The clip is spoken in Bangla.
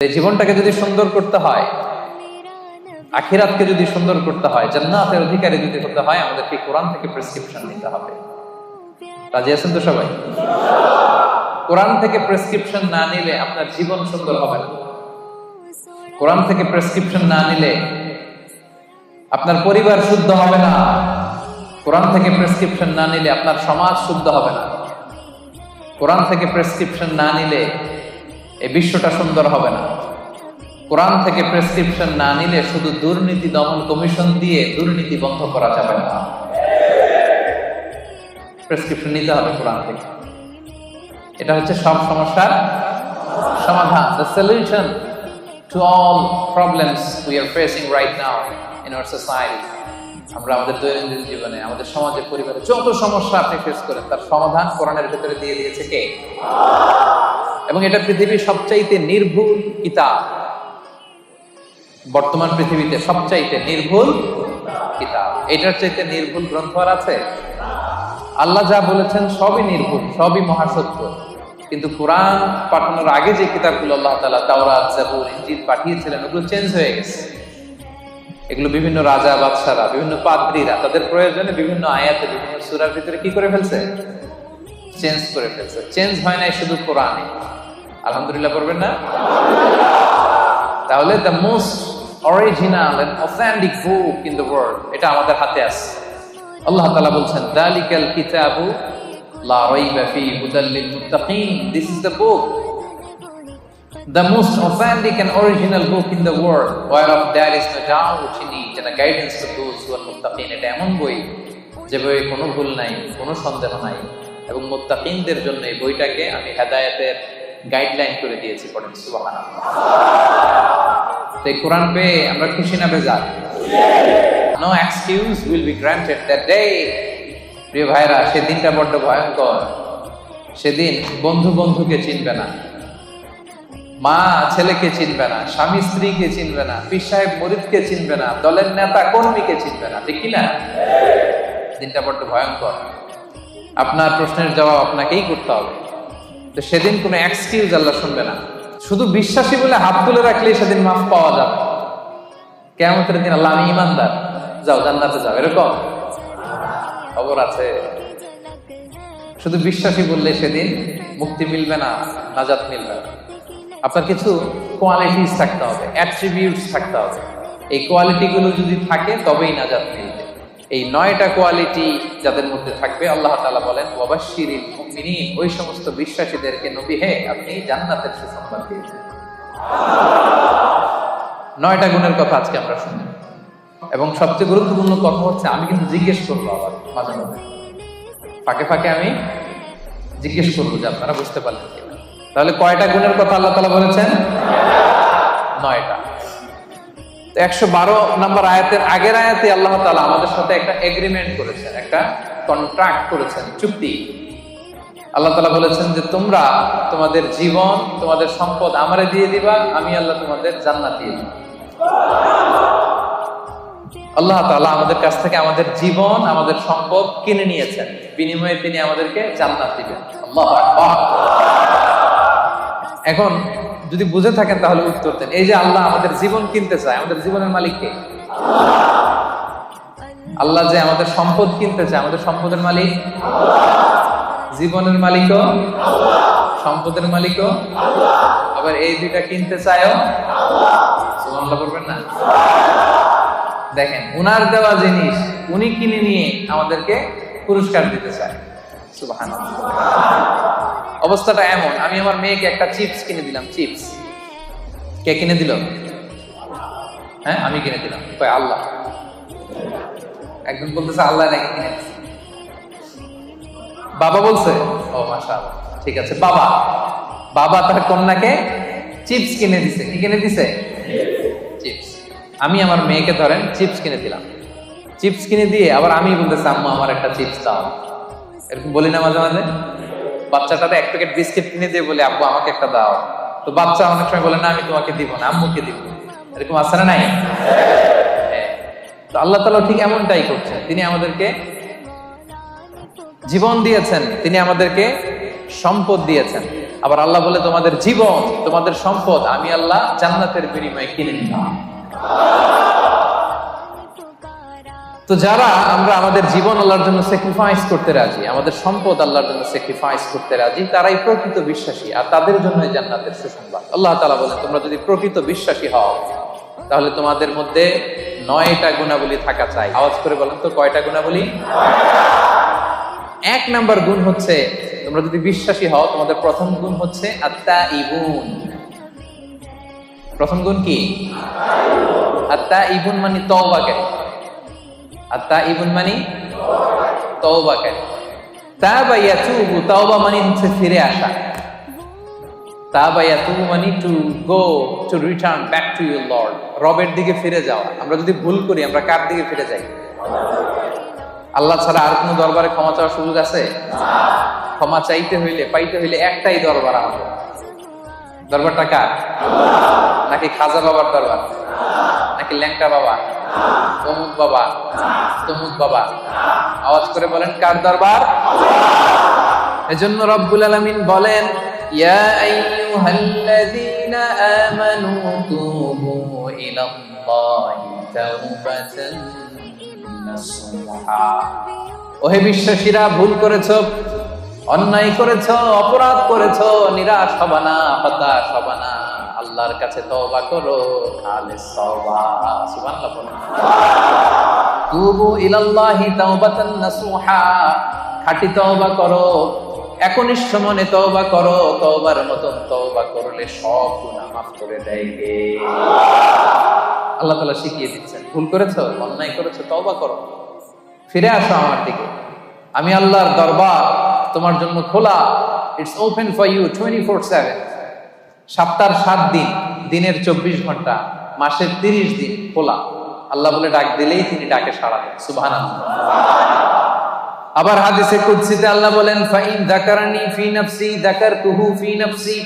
এই জীবনটাকে যদি সুন্দর করতে হয়, আখিরাতকে যদি সুন্দর করতে হয়, জান্নাতের অধিকারী যদি হতে হয়, আমাদেরকে কোরআন থেকে প্রেসক্রিপশন নিতে হবে। রাজি আছেন তো সবাই? কোরআন থেকে প্রেসক্রিপশন না নিলে আপনার জীবন সুন্দর হবে না। কোরআন থেকে প্রেসক্রিপশন না নিলে আপনার পরিবার শুদ্ধ হবে না। কোরআন থেকে প্রেসক্রিপশন না নিলে আপনার সমাজ শুদ্ধ হবে না। কোরআন থেকে প্রেসক্রিপশন না নিলে এই বিশ্বটা সুন্দর হবে না। কোরআন থেকে প্রেসক্রিপশন না নিলে শুধু দুর্নীতি দমন কমিশন দিয়ে দুর্নীতি বন্ধ করা যাবে না। প্রেসক্রিপশন নিতে হবে কোরআন থেকে। এটা হচ্ছে সব সমস্যার সমাধান। The solution to all problems we are facing right now in our society আমরা আমাদের দৈনন্দিন জীবনে, আমাদের সমাজে, পরিবারে যত সমস্যা আপনি ফেস করেন, তার সমাধান কোরআনের ভেতরে দিয়ে দিয়েছে কে? এবং এটা পৃথিবীর সবচাইতে নির্ভুল কিতাব। বর্তমান পৃথিবীতে সবচাইতে নির্ভুল কিতাব। এটার চাইতে নির্ভুল গ্রন্থ আর আছে? আল্লাহ যা বলেছেন সবই নির্ভুল, সবই মহাসত্য। কিন্তু কোরআন পাঠানোর আগে যে কিতাবগুলো আল্লাহ তালা তাওরাত, জাবুর, ইনজিল পাঠিয়েছিলেন, ওগুলো চেঞ্জ হয়ে গেছে। এগুলো বিভিন্ন রাজা, বাদশারা, বিভিন্ন পাত্রীরা তাদের প্রয়োজনে বিভিন্ন আয়াতে, বিভিন্ন সুরার ভিতরে কি করে ফেলছে? চেঞ্জ করে ফেলছে। চেঞ্জ হয় নাই শুধু কোরআনে। আলহামদুলিল্লাহ করবেন না? তাহলে the most original and authentic book in the world এটা আমাদের হাতে আছে। আল্লাহ তাআলা বলছেন, দালিকাল কিতাবু লা রাইবা ফি হুদাল লিল মুত্তাকিন। This is the book the most authentic and original book in the world whereof there is no doubt in it and a guidance to those who are muttaqin, এটা এমন বই যে বইয়ে কোনো ভুল নাই, কোনো সন্দেহ নাই, এবং মুত্তাকিনদের জন্য এই বইটাকে আমি হেদায়েতের গাইডলাইন করে দিয়েছে পড়েন, সুবহানাল্লাহ। তো এই কোরআন পেয়ে আমরা খুশি না বেজার? No excuse will be granted that day প্রিয় ভাইরা সেদিনটা বড্ড ভয়ঙ্কর। সেদিন বন্ধু বন্ধুকে চিনবে না। মা ছেলেকে চিনবে না, স্বামী স্ত্রীকে চিনবে না, পীর সাহেব মরিদকে চিনবে না, দলের নেতা কর্মীকে চিনবে না, ঠিক কিনা দিনটা বড্ড ভয়ঙ্কর। আপনার প্রশ্নের জবাব আপনাকেই করতে হবে। সেদিন কোনো এক্সকিউজ আল্লাহ শুনবে না। শুধু বিশ্বাসী বলে হাত তুলে রাখলে সেদিন মাফ পাওয়া যাবে। কেমতের দিন আল্লাহ, আমি ইমানদার যাও, জান্নাতে যাও। এরকম? খবর আছে। শুধু বিশ্বাসী বললে সেদিন মুক্তি মিলবে না, নাজাত মিলবে না। আপনার কিছু কোয়ালিটিস থাকতে হবে অ্যাট্রিবিউটস থাকতে হবে। এই কোয়ালিটিগুলো যদি থাকে, তবেই নাজাত মিলবে। এই নয়টা কোয়ালিটি যাদের মধ্যে থাকবে, আল্লাহ তাআলা বলেন, ওয়াবাশশিরিল মুমিনিন ওই সমস্ত বিশ্বাসীদেরকে নবী হে, আপনি জান্নাতের সুসংবাদ দিয়েছেন। নয়টা গুণের কথা আজকে আমরা শুনি। এবং সবচেয়ে গুরুত্বপূর্ণ কথা হচ্ছে, আমি কিন্তু জিজ্ঞেস করব আবার মাঝে মাঝে ফাঁকে ফাঁকে আমি জিজ্ঞেস করব যে আপনারা বুঝতে পারলেন তাহলে কয়টা গুণের কথা আল্লাহ তালা বলেছেন? নয়টা। একশো বারো নম্বর আয়াতের আগের আয়াতে আল্লাহ তালা আমাদের সাথে একটা এগ্রিমেন্ট করেছেন, একটা কন্ট্রাক্ট করেছেন, চুক্তি। আল্লাহ তালা বলেছেন যে, তোমরা তোমাদের জীবন, তোমাদের সম্পদ আমারে দিয়ে দিবা, আমি আল্লাহ তোমাদের জান্নাত দিয়ে দিব। আল্লাহ তাআলা আমাদের কাছ থেকে আমাদের জীবন, আমাদের সম্পদ কিনে নিয়েছেন। বিনিময়ে তিনি আমাদেরকে জান্নাত দিবেন। এখন যদি বুঝে থাকেন তাহলে উত্তর দেন। এই যে আল্লাহ আমাদের জীবন কিনতে চায়, আমাদের জীবনের মালিক কে? আল্লাহ যে আমাদের সম্পদ কিনতে চায়, আমাদের সম্পদের মালিক? জীবনের মালিকও? সম্পদের মালিকও? আবার এই দুইটা কিনতে চায়ও? সুবহানাল্লাহ করবেন না? দেখেন, উনার দেওয়া জিনিস উনি কিনে নিয়ে আমাদেরকে পুরস্কার দিতে চায়। সুবহানাল্লাহ। অবস্থাটা এমন, আমি আমার মেয়েকে একটা চিপস কিনে দিলাম, চিপস। কে কিনে দিল? হ্যাঁ আমি কিনে দিলাম। আল্লাহ। একজন বলতেছে, আল্লাহ নাকি কিনে বাবা বলছে, ও মাশা ঠিক আছে, বাবা। বাবা তার কন্যাকে চিপস কিনে দিছে। কি কিনে দিছে? চিপস। আমি আমার মেয়েকে ধরেন, চিপস কিনে দিলাম। চিপস কিনে দিয়ে আবার আমি বলতেছি, আম্মা, আমার একটা চিপস দাও। এরকম বলি না মাঝে মাঝে? বাচ্চাটাতে এক প্যাকেট বিস্কিট কিনে দিয়ে বলে, আব্বু, আমাকে একটা দাও। তো বাচ্চা অনেক সময় বলে, না, আমি তোমাকে দিব না, আম্মুকে দিব। এরকম আছে না নাই? হ্যাঁ। তো আল্লাহ তালা ঠিক এমনটাই করছেন। তিনি আমাদেরকে জীবন দিয়েছেন। তিনি আমাদেরকে সম্পদ দিয়েছেন। আবার আল্লাহ বলে, তোমাদের জীবন, তোমাদের সম্পদ আমি আল্লাহ জান্নাতের বিনিময়ে কিনে নিলাম। তো যারা আমরা আমাদের জীবন আল্লাহর জন্য স্যাক্রিফাইস করতে রাজি, আমাদের সম্পদ আল্লাহর জন্য স্যাক্রিফাইস করতে রাজি, তারাই প্রকৃত বিশ্বাসী আর তাদের জন্য জান্নাতের সুসংবাদ। আল্লাহ তাআলা বলেন, তোমরা যদি প্রকৃত বিশ্বাসী হও, তাহলে তোমাদের মধ্যে নয়টা গুণাবলী থাকা চাই। আওয়াজ করে বলেন তো, কয়টা গুণাবলী? এক নাম্বার গুণ হচ্ছে, তোমরা যদি বিশ্বাসী হও, তোমাদের প্রথম গুণ হচ্ছে আত্মা ইবুন প্রথম গুণ কি? আত্মা ইবুন মানে তওবাকারী আত্মা ইবুন মানে? তওবাকারী তাবা ইয়াতুবু, তাওবা মানে হচ্ছে ফিরে আসা। তাবা ইয়াতুবু মানে to go to return back to your lord রবের দিকে ফিরে যাওয়া। আমরা যদি ভুল করি, আমরা কার দিকে ফিরে যাই? আল্লাহ ছাড়া আর কোনো দরবারে ক্ষমা চাওয়ার সুযোগ আছে? ক্ষমা চাইতে হইলে, পাইতে হইলে একটাই দরবার আমাদের। দরবারটা কার? নাকি খাজা বাবার দরবার? নাকি ল্যাংটা বাবা? তমুক বাবা তমুক বাবা। আওয়াজ করে বলেন, কার দরবার? এজন্য রব্বুল আলামিন বলেন ওহে বিশ্বাসীরা, ভুল করেছ, অন্যায় করেছ, অপরাধ করেছ, নিরাশ হবা না, হতাশ হবা না। আল্লাহর কাছে তওবা করো খালিস তওবা সুবহানাল্লাহ বলেন তুবু ইলাল্লাহি তাওবাতান নাসুহা। খাঁটি তওবা করো, একনিষ্ঠ মনে তওবা করো, তওবার মতন তওবা করলে সব গুনাহ মাফ করে দেয় কে? আল্লাহ তাআলা শিখিয়ে দিচ্ছেন, ভুল করেছ, অন্যায় করেছ, তওবা করো। ফিরে আসো আমার দিকে। আমি আল্লাহর দরবার তোমার জন্য খোলা। It's open for you twenty four seven সপ্তাহের সাত দিন, দিনের চব্বিশ ঘণ্টা, মাসের তিরিশ দিন খোলা। আল্লাহ বলে, ডাক দিলেই তিনি ডাকে সাড়া দেন। সুবাহ আবার হাদিসে কুদসিতে আল্লাহ বলেন, ফাইন দাকারানি ফি নাফসি দাকারতুহু ফি নাফসি।